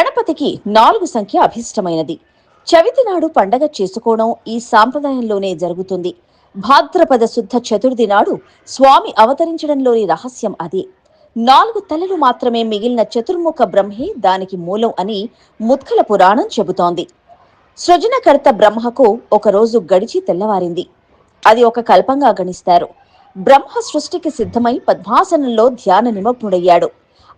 గణపతికి నాలుగు సంఖ్య అభిష్టమైనది. చవితి నాడు పండగ చేసుకోవడం ఈ సాంప్రదాయంలోనే జరుగుతుంది. భాద్రపద శుద్ధ చతుర్థి నాడు స్వామి అవతరించడంలోని రహస్యం అదే. నాలుగు తలలు మాత్రమే మిగిలిన చతుర్ముఖ బ్రహ్మే దానికి మూలం అని ముత్కల పురాణం చెబుతోంది. సృజనకర్త బ్రహ్మకు ఒకరోజు గడిచి తెల్లవారింది. అది ఒక కల్పంగా గణిస్తారు. బ్రహ్మ సృష్టికి సిద్ధమై పద్మాసనంలో ధ్యాన నిమగ్నుడయ్యాడు.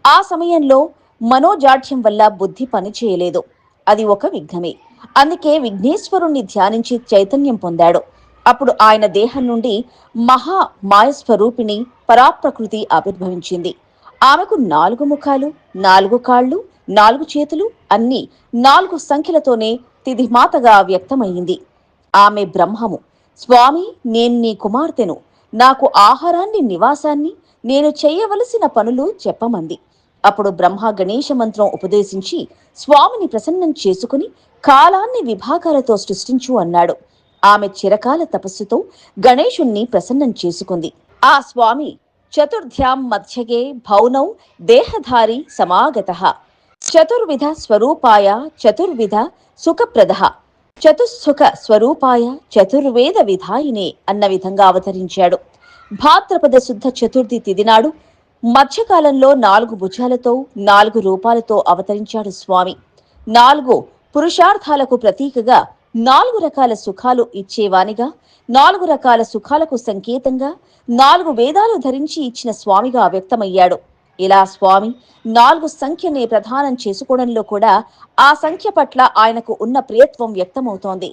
ఆ సమయంలో మనోజాఢ్యం వల్ల బుద్ధి పనిచేయలేదు అది ఒక విఘ్నమే. అందుకే విఘ్నేశ్వరుణ్ణి ధ్యానించి చైతన్యం పొందాడు. అప్పుడు ఆయన దేహం నుండి మహా మాయస్వరూపిణి పరాప్రకృతి ఆవిర్భవించింది. ఆమెకు నాలుగు ముఖాలు నాలుగు కాళ్ళు నాలుగు చేతులు అన్ని నాలుగు సంఖ్యలతోనే తిథిమాతగా వ్యక్తమయ్యింది. ఆమె బ్రహ్మము. స్వామి నేను నీ కుమార్తెను. నాకు ఆహారాన్ని నివాసాన్ని నేను చేయవలసిన పనులు చెప్పమంది. అప్పుడు బ్రహ్మ గణేశ మంత్రం ఉపదేశించి స్వామిని ప్రసన్నం చేసుకుని కాలాన్ని విభాగాలతో సృష్టించు అన్నాడు. ఆమె చిరకాల తపస్సుతో గణేషుణ్ణి ప్రసన్నం చేసుకుంది. ఆ స్వామి చతుర్థ్యాం మధ్యగే భౌనౌ దేహధారి సమాగత. చతుర్విధ స్వరూపాయ చతుర్విధ సుఖప్రద. చతుస్సుఖ స్వరూపాయ చతుర్వేద విధాయినే అన్న విధంగా అవతరించాడు. భాద్రపద శుద్ధ చతుర్థి తిదినాడు మధ్యకాలంలో నాలుగు భుజాలతో నాలుగు రూపాలతో అవతరించాడు స్వామి. నాలుగు పురుషార్థాలకు ప్రతీకగా నాలుగు రకాల సుఖాలు ఇచ్చేవానిగా నాలుగు రకాల సుఖాలకు సంకేతంగా నాలుగు వేదాలు ధరించి ఇచ్చిన స్వామిగా వ్యక్తమయ్యాడు. ఇలా స్వామి నాలుగు సంఖ్యని ప్రధానం చేసుకోవడంలో కూడా ఆ సంఖ్య పట్ల ఆయనకు ఉన్న ప్రియత్వం వ్యక్తమవుతోంది.